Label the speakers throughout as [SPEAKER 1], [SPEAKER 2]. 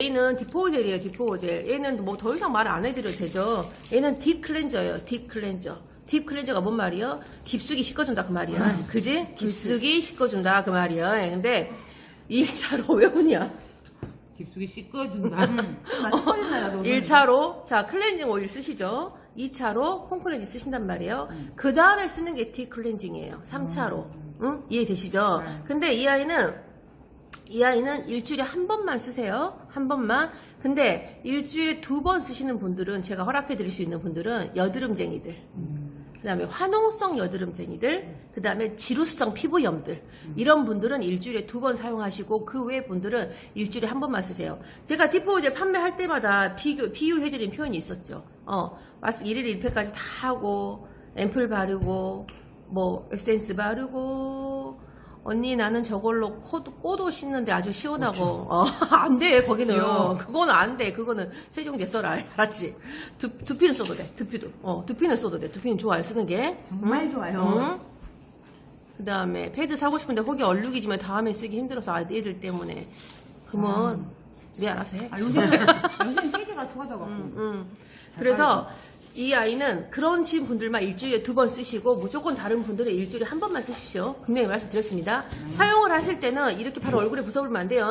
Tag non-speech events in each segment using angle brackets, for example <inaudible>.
[SPEAKER 1] 얘는 디포젤이에요, 디포젤. 얘는 뭐 더 이상 말 안 해드려도 되죠. 얘는 딥 클렌저예요, 딥 클렌저. 딥 클렌저가 뭔 말이요? 깊숙이 씻어준다 그 말이야. 그지? 깊숙이 씻어준다 그 말이야. 근데 1차로 <laughs> 왜 오냐?
[SPEAKER 2] 깊숙이 씻어준다.
[SPEAKER 3] 나 헷갈린다, 나도.
[SPEAKER 1] 1차로 자 클렌징 오일 쓰시죠. 2차로 홈클렌징 쓰신단 말이에요. 그 다음에 쓰는 게 딥클렌징이에요. 3차로. 응? 이해되시죠? 근데 이 아이는 이 아이는 일주일에 한 번만 쓰세요. 한 번만. 근데 일주일에 두 번 쓰시는 분들은 제가 허락해 드릴 수 있는 분들은 여드름쟁이들. 그 다음에 화농성 여드름쟁이들, 그 다음에 지루성 피부염들 이런 분들은 일주일에 두 번 사용하시고 그 외 분들은 일주일에 한 번만 쓰세요. 제가 디포제 판매할 때마다 비교 비유해드린 표현이 있었죠. 어, 마스 1일 1회까지 다 하고 앰플 바르고 뭐 에센스 바르고 언니 나는 저걸로 코도, 꼬도 씻는데 아주 시원하고. 어, <laughs> 안돼 거기는.
[SPEAKER 2] 귀여워.
[SPEAKER 1] 그거는 안 돼. 그거는 세종제 써라. <laughs> 알았지? 두, 두피는 써도 돼. 두피도. 어 두피는 써도 돼. 두피는 좋아요 쓰는 게.
[SPEAKER 3] 정말 좋아요.
[SPEAKER 1] 그 다음에 패드 사고 싶은데 혹이 얼룩이지만 다음에 쓰기 힘들어서 아, 애들 때문에. 그러면 네 알아서 해.
[SPEAKER 3] 아, 요새는, 요새는 세계가 좋아져갖고.
[SPEAKER 1] 음. 그래서 이 아이는 그런 신 분들만 일주일에 두 번 쓰시고 무조건 다른 분들은 일주일에 한 번만 쓰십시오. 분명히 말씀드렸습니다. 사용을 하실 때는 이렇게 바로 얼굴에 부숴버리면 안 돼요.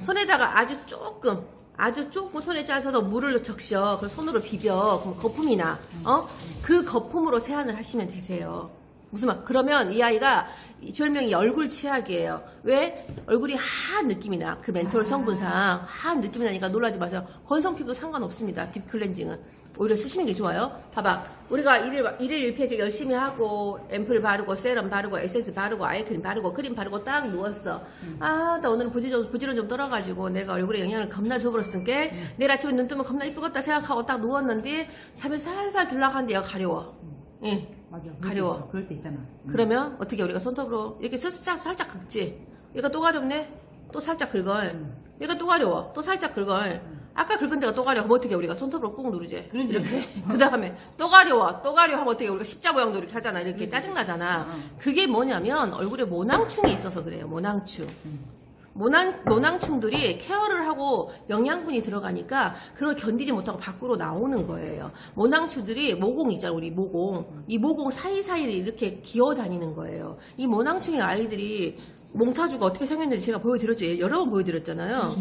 [SPEAKER 1] 손에다가 아주 조금 아주 조금 손에 짜서 물을 적셔. 그걸 손으로 비벼. 그럼 거품이 나. 어? 그 거품으로 세안을 하시면 되세요. 무슨 말? 그러면 이 아이가 이 별명이 얼굴 치약이에요. 왜? 얼굴이 하한 느낌이 나. 그 멘톨 성분상 하한 느낌이 나니까 놀라지 마세요. 건성 피부도 상관없습니다. 딥 클렌징은. 오히려 쓰시는 게 좋아요. 봐봐. 우리가 일일, 일일 일팩 열심히 하고, 앰플 바르고, 세럼 바르고, 에센스 바르고, 아이크림 바르고, 크림 바르고 딱 누웠어. 아, 나 오늘 부지런, 부지런 좀 떨어가지고, 내가 얼굴에 영향을 겁나 줘버렸으니까, 내일 아침에 눈 뜨면 겁나 이쁘겠다 생각하고 딱 누웠는데, 잠이 살살 들락하는데 얘가 가려워. 예.
[SPEAKER 3] 맞아.
[SPEAKER 1] 가려워.
[SPEAKER 3] 그럴 때 있잖아.
[SPEAKER 1] 그러면 어떻게 우리가 손톱으로 이렇게 살짝 살짝 긁지. 얘가 또 가렵네. 또 살짝 긁어. 얘가 또 가려워. 또 살짝 긁어. 아까 긁은 데가 또 가려워. 그럼 어떻게 우리가 손톱으로 꾹 누르지.
[SPEAKER 3] 그러지.
[SPEAKER 1] 이렇게. 그 다음에 또 가려워. 또 가려워 하면 어떻게 우리가 십자 모양도 이렇게 하잖아. 이렇게 짜증나잖아. 그게 뭐냐면 얼굴에 모낭충이 있어서 그래요. 모낭충. 모낭, 모낭충들이 케어를 하고 영양분이 들어가니까 그걸 견디지 못하고 밖으로 나오는 거예요. 모낭충들이 모공 있잖아, 우리 모공. 이 모공 사이사이를 이렇게 기어 다니는 거예요. 이 모낭충의 아이들이 몽타주가 어떻게 생겼는지 제가 보여드렸죠. 여러 번 보여드렸잖아요.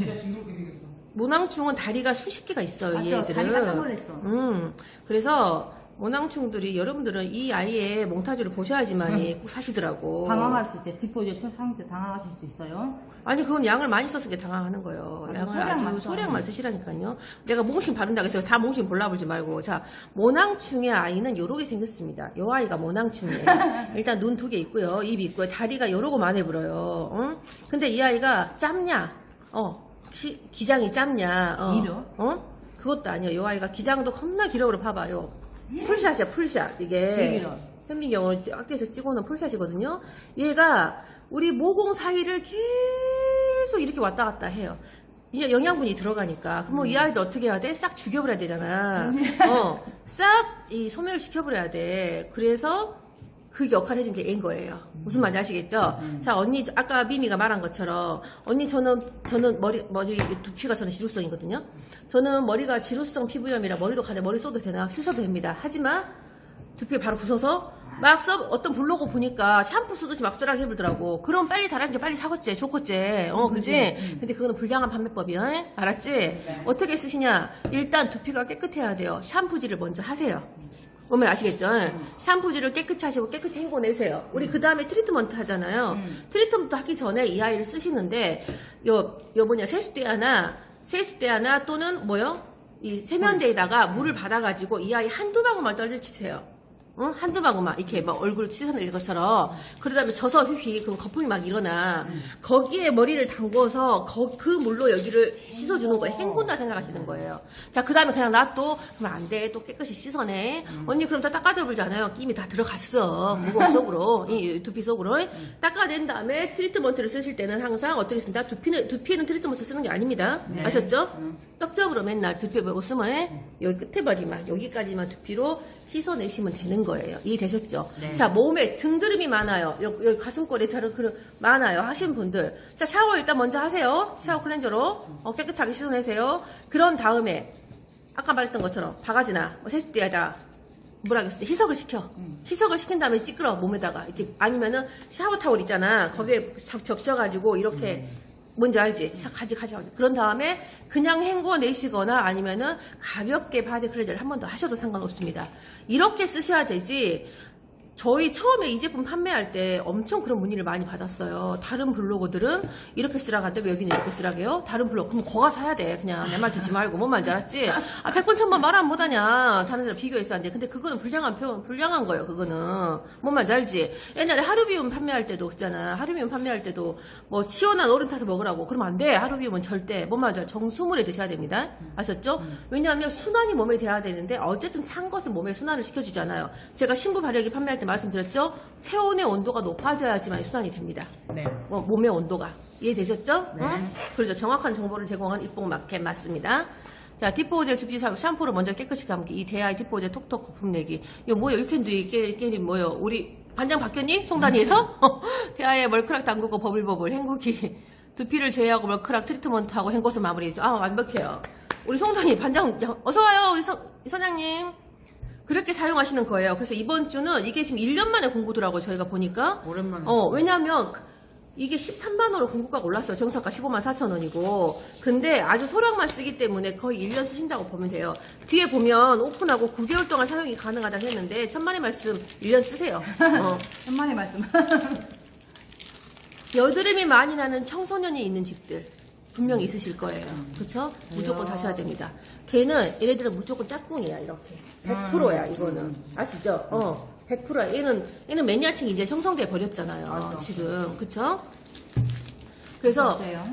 [SPEAKER 1] 모낭충은 다리가 수십 개가 있어요,
[SPEAKER 3] 맞아,
[SPEAKER 1] 이 애들은.
[SPEAKER 3] 다리가 놀랐어.
[SPEAKER 1] 음, 그래서 모낭충들이 여러분들은 이 아이의 몽타주를 보셔야지만이 꼭 사시더라고.
[SPEAKER 3] 당황하실 때, 디포즈 첫 상태 당황하실 수 있어요.
[SPEAKER 1] 아니 그건 양을 많이 써서 게 당황하는 거예요.
[SPEAKER 3] 맞아,
[SPEAKER 1] 양을
[SPEAKER 3] 소량만
[SPEAKER 1] 아주 소량만
[SPEAKER 3] 돼.
[SPEAKER 1] 쓰시라니까요. 내가 몽신 바른다고 해서 다 몽신 볼라불지 말고 자 모낭충의 아이는 요렇게 생겼습니다. 요 아이가 모낭충이에요. <laughs> 일단 눈 두 개 있고요, 입 있고요, 다리가 요러고 만해 불어요. 응? 근데 이 아이가 짧냐? 어 기, 기장이 짧냐? 어,
[SPEAKER 3] 길어?
[SPEAKER 1] 어? 그것도 아니에요. 요 아이가 기장도 겁나 길어 그래 봐봐요. 풀샷이야 풀샷 이게.
[SPEAKER 3] 길어.
[SPEAKER 1] 현민경을 학교에서 찍어놓은 풀샷이거든요. 얘가 우리 모공 사이를 계속 이렇게 왔다 갔다 해요. 이제 영양분이 들어가니까. 그럼 뭐이 아이도 어떻게 해야 돼? 싹 죽여버려야 되잖아. 어, 싹 이 소멸시켜버려야 돼. 그래서 그 역할을 해준 게 애인 거예요. 무슨 말인지 아시겠죠? 자, 언니, 아까 미미가 말한 것처럼, 언니 저는, 저는 머리, 머리, 두피가 저는 지루성이거든요? 저는 머리가 지루성 피부염이라 머리도 가네, 머리 써도 되나? 쓰셔도 됩니다. 하지만, 두피에 바로 부숴서, 막 써, 어떤 블로그 보니까 샴푸 쓰듯이 막 쓰라고 해보더라고. 그럼 빨리 달아니까 빨리 사겠지, 좋겠지. 어, 그지? 근데 그거는 불량한 판매법이야. 에? 알았지? 어떻게 쓰시냐? 일단 두피가 깨끗해야 돼요. 샴푸질을 먼저 하세요. 보면 아시겠죠? 샴푸질을 깨끗이 하시고 깨끗이 헹궈내세요. 우리 그 다음에 트리트먼트 하잖아요. 트리트먼트 하기 전에 이 아이를 쓰시는데, 요, 요 뭐냐, 세숫대 하나, 세숫대 하나 또는 뭐요? 이 세면대에다가 물을 받아가지고 이 아이 한두 방울만 떨어지세요. 응? 한두 방울만 이렇게 막 얼굴 씻어낼 것처럼 그러다 보면 져서 휘휘 그럼 거품이 막 일어나. 거기에 머리를 담궈서 거- 그 물로 여기를 씻어주는 거예요. 헹군다 생각하시는 거예요. 자 그 다음에 그냥 놔둬 그러면 안돼 또 깨끗이 씻어내. 언니 그럼 다 닦아내불잖아요? 끼미 다 들어갔어. 모공 속으로. 이 두피 속으로. 닦아낸 다음에 트리트먼트를 쓰실 때는 항상 어떻게 쓴다 두피는 두피에는 트리트먼트 쓰는 게 아닙니다. 아셨죠? 떡접으로 맨날 두피 보고 쓰면 여기 끝에 머리만 여기까지만 두피로 씻어내시면 되는 거예요. 이해되셨죠?
[SPEAKER 2] 네.
[SPEAKER 1] 자, 몸에 등드름이 많아요. 여기, 여기 가슴골에 다른 그런 많아요. 하시는 분들. 자, 샤워 일단 먼저 하세요. 샤워 클렌저로 어, 깨끗하게 씻어내세요. 그런 다음에 아까 말했던 것처럼 바가지나 뭐 세숫대에다 뭐라 그랬을 때 희석을 시켜. 희석을 시킨 다음에 찌끄러 몸에다가 이렇게 아니면은 샤워 타올 있잖아. 거기에 적, 적셔가지고 이렇게 뭔지 알지? 샤 가지 가지 가지. 그런 다음에 그냥 헹궈 내시거나 아니면은 가볍게 바디 클렌저를 한 번 더 하셔도 상관없습니다. 이렇게 쓰셔야 되지. 저희 처음에 이 제품 판매할 때 엄청 그런 문의를 많이 받았어요. 다른 블로거들은 이렇게 쓰라고 왜 여기는 이렇게 쓰라고요? 다른 블로그 그럼 거가 사야 돼. 그냥 내 말 듣지 말고 뭔 말인지 알았지? 아, 100번 천번 말 안 못하냐. 다른 데랑 비교해서 안 돼. 근데 그거는 불량한 표현, 불량한 거예요. 그거는. 뭔 말인지 알지? 옛날에 하루비움 판매할 때도 있잖아. 하루비움 판매할 때도 뭐 시원한 얼음 타서 먹으라고. 그러면 안 돼. 하루비움은 절대. 뭔 말인지 알죠? 정수물에 드셔야 됩니다. 아셨죠? 왜냐하면 순환이 몸에 돼야 되는데 어쨌든 찬 것은 몸에 순환을 시켜주잖아요. 제가 신부 발효기 판매할 때 말씀드렸죠? 체온의 온도가 높아져야지만 순환이 됩니다.
[SPEAKER 2] 네.
[SPEAKER 1] 어, 몸의 온도가 이해되셨죠?
[SPEAKER 2] 네.
[SPEAKER 1] 어? 그렇죠. 정확한 정보를 제공한 입봉 마켓 맞습니다. 자, 디포젤 주비 샴푸를 먼저 깨끗이 감기. 이 대하이 디포젤 톡톡 거품 내기. 이거 뭐예요? 유캔도 이게 이게 뭐예요? 우리 반장 바뀌었니? 송단위에서? <laughs> 대하에 멀크락 담그고 버블버블 헹구기. 두피를 제외하고 멀크락 트리트먼트하고 헹궈서 마무리해줘. 아, 완벽해요. 우리 송단위 반장 어서 와요. 우리 선, 이 선장님. 그렇게 사용하시는 거예요. 그래서 이번 주는 이게 지금 1년 만에 공구더라고요. 저희가 보니까.
[SPEAKER 2] 오랜만에.
[SPEAKER 1] 어, 왜냐면 그- 이게 13만 원으로 공구가가 올랐어요. 정사가 15만 4천 원이고. 근데 아주 소량만 쓰기 때문에 거의 1년 쓰신다고 보면 돼요. 뒤에 보면 오픈하고 9개월 동안 사용이 가능하다고 했는데 천만의 말씀 1년 쓰세요. <laughs> 어.
[SPEAKER 3] 한마디 말씀.
[SPEAKER 1] 여드름이 많이 나는 청소년이 있는 집들 분명히 있으실 거예요. 그쵸? 무조건 사셔야 됩니다. 걔는 얘네들은 무조건 짝꿍이야 이렇게 100%야 이거는 아시죠? 어 100%야. 얘는 얘는 매니아층이 이제 형성돼 버렸잖아요. 지금 그쵸? 그래서
[SPEAKER 3] 어때요?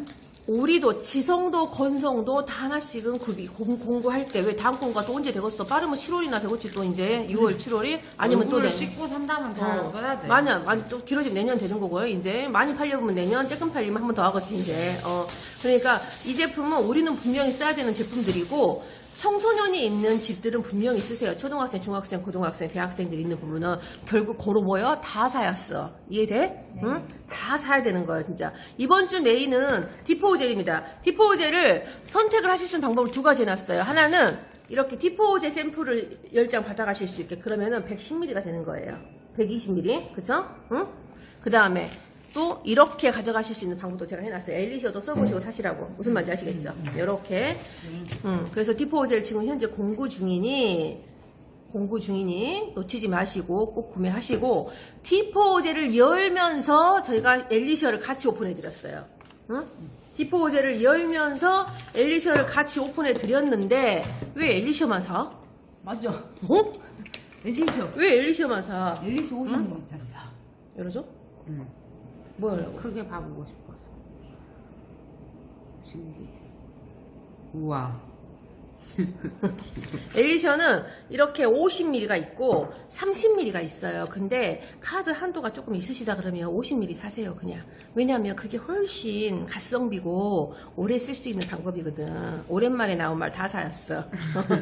[SPEAKER 1] 우리도 지성도 건성도 다 하나씩은 구비 공, 공부할 때 왜 다음 공부가 또 언제 되겠어? 빠르면 7월이나 되겠지 또 이제 6월 7월이 아니면 또 내.
[SPEAKER 2] 씻고 산다면 다
[SPEAKER 1] 어,
[SPEAKER 2] 써야 돼.
[SPEAKER 1] 많이, 많이 또 길어지면 내년 되는 거고요. 이제 많이 팔려보면 내년, 조금 팔리면 한 번 더 하겠지, 이제. 어, 그러니까 이 제품은 우리는 분명히 써야 되는 제품들이고, 청소년이 있는 집들은 분명히 쓰세요. 초등학생, 중학생, 고등학생, 대학생들 있는 부분은 결국 고로 모여 다 사였어. 이해돼? 응? 다 사야 되는 거예요, 진짜. 이번 주 메인은 디포우젤입니다. 디포우젤을 선택을 하실 수 있는 방법을 두 가지 해놨어요. 하나는 이렇게 디포우젤 샘플을 10장 받아가실 수 있게 그러면은 110ml가 되는 거예요. 120ml. 그쵸? 응? 그 다음에 또 이렇게 가져가실 수 있는 방법도 제가 해놨어요. 엘리셔도 써보시고 사시라고. 무슨 말인지 아시겠죠? 이렇게. 음, 그래서 디포우젤 지금 현재 공구 중이니 공구 중이니 놓치지 마시고 꼭 구매하시고 디포우젤을 열면서 저희가 엘리셔를 같이 오픈해 드렸어요. 응? 디포우젤을 열면서 엘리셔를 같이 오픈해 드렸는데 왜 엘리셔만 사?
[SPEAKER 3] 맞죠?
[SPEAKER 1] 어?
[SPEAKER 3] 엘리쇼.
[SPEAKER 1] 왜 엘리셔만 사?
[SPEAKER 3] 엘리쇼 50만원짜리 사.
[SPEAKER 1] 열어줘?
[SPEAKER 2] 응.
[SPEAKER 1] 뭐야?
[SPEAKER 2] 크게 봐보고 싶어서. 신기. 우와. <laughs>
[SPEAKER 1] 엘리셔는 이렇게 50ml가 있고 30ml가 있어요. 근데 카드 한도가 조금 있으시다 그러면 50ml 사세요, 그냥. 왜냐면 그게 훨씬 가성비고 오래 쓸 수 있는 방법이거든. 오랜만에 나온 말 다 사였어.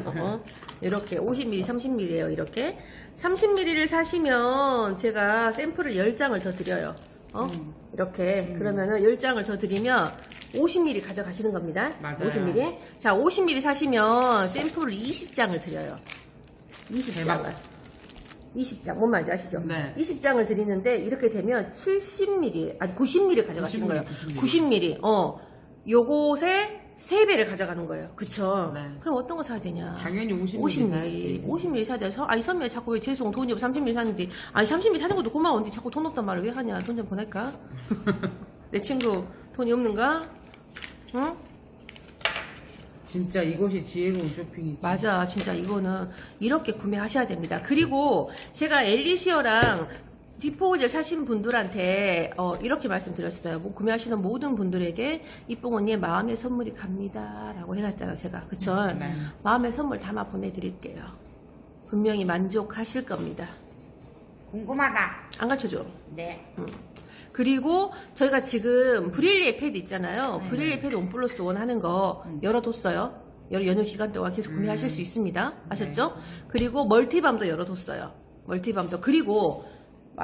[SPEAKER 1] <laughs> 이렇게 50ml, 30ml예요, 이렇게. 30ml를 사시면 제가 샘플을 10장을 더 드려요. 어? 이렇게. 그러면은 10장을 더 드리면 50ml 가져가시는 겁니다.
[SPEAKER 2] 맞아요.
[SPEAKER 1] 50ml. 자, 50ml 사시면 샘플을 20장을 드려요. 20장을.
[SPEAKER 2] 대박.
[SPEAKER 1] 20장. 뭔 말인지 아시죠?
[SPEAKER 2] 네.
[SPEAKER 1] 20장을 드리는데 이렇게 되면 70ml, 아니 90ml 가져가시는
[SPEAKER 2] 90ml,
[SPEAKER 1] 거예요.
[SPEAKER 2] 90ml.
[SPEAKER 1] 90ml. 어. 요곳에 3배를 가져가는 거예요. 그쵸?
[SPEAKER 2] 네.
[SPEAKER 1] 그럼 어떤 거 사야 되냐?
[SPEAKER 2] 당연히 50ml
[SPEAKER 1] 50ml.
[SPEAKER 2] 사야지.
[SPEAKER 1] 50ml 사야 돼서 아니 선배 자꾸 왜 죄송 돈이 없어 30ml 사는데 아니 30ml 사는 것도 고마운데 자꾸 돈 없단 말을 왜 하냐 돈 좀 보낼까? <laughs> 내 친구 돈이 없는가? 응?
[SPEAKER 2] 진짜 이것이 지혜로운 쇼핑이지.
[SPEAKER 1] 맞아 진짜 이거는 이렇게 구매하셔야 됩니다 그리고 제가 엘리시어랑 디포우젤 사신 분들한테 어, 이렇게 말씀드렸어요 뭐 구매하시는 모든 분들에게 이뽕 언니의 마음의 선물이 갑니다 라고 해놨잖아요 제가 그쵸?
[SPEAKER 2] 네.
[SPEAKER 1] 마음의 선물 담아 보내드릴게요 분명히 만족하실 겁니다
[SPEAKER 2] 궁금하다.
[SPEAKER 1] 안 가르쳐줘
[SPEAKER 2] 네.
[SPEAKER 1] 그리고 저희가 지금 브릴리에 패드 있잖아요. 브릴리에 패드 원 플러스 원 하는 거 열어뒀어요. 여러 연휴 기간 동안 계속 구매하실 수 있습니다. 아셨죠? 그리고 멀티밤도 열어뒀어요. 멀티밤도. 그리고